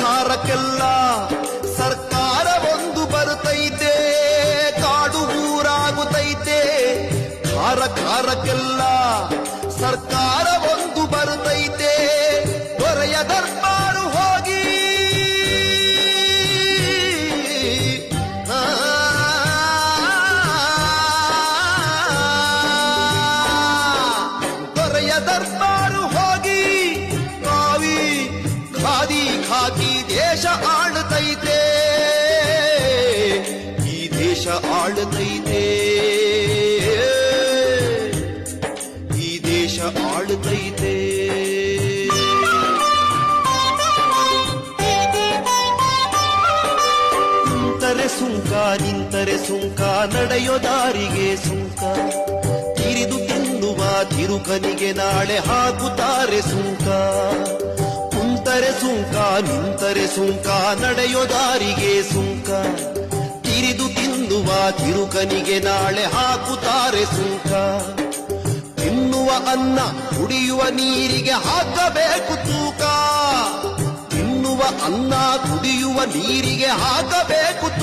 ಖಾರಕ್ಕೆಲ್ಲ ಸರ್ಕಾರ ಒಂದು ಬರುತ್ತೈತೆ ಕಾಡು ಊರಾಗುತ್ತೈತೆ ಖಾರ ಖಾರಕ್ಕೆಲ್ಲ ಸರ್ಕಾರ ಒಂದು ಬರುತ್ತೈತೆ ದೊರೆಯ ದರ್ಬಾರು ಹೋಗಿ. ದೊರೆಯ ದರ್ಬಾರು ಹೋಗಿ. ಆಳುತ್ತೈತೆ ಈ ದೇಶ ಆಳ್ತೈತೆ. ಈ ದೇಶ ಆಳ್ತೈತೆ. ನಿಂತರೆ ಸುಂಕ ನಿಂತರೆ ಸುಂಕ, ನಡೆಯೋ ದಾರಿಗೆ ಸುಂಕ. ತಿರಿದು ತಿನ್ನುವ ತಿರುಕನಿಗೆ ನಾಳೆ ಹಾಕುತ್ತಾರೆ ಸುಂಕ. ಕುಂತರೆ ಸುಂಕ, ನಿಂತರೆ ಸುಂಕ, ನಡೆಯೋ ದಾರಿಗೆ ಸುಂಕ. ತಿರಿದು ತಿನ್ನುವ ತಿರುಕನಿಗೆ ನಾಳೆ ಹಾಕುತ್ತಾರೆ ಸುಂಕ. ತಿನ್ನುವ ಅನ್ನ ಕುಡಿಯುವ ನೀರಿಗೆ ಹಾಕಬೇಕು ತೂಕ. ತಿನ್ನುವ ಅನ್ನ ಕುಡಿಯುವ ನೀರಿಗೆ ಹಾಕಬೇಕು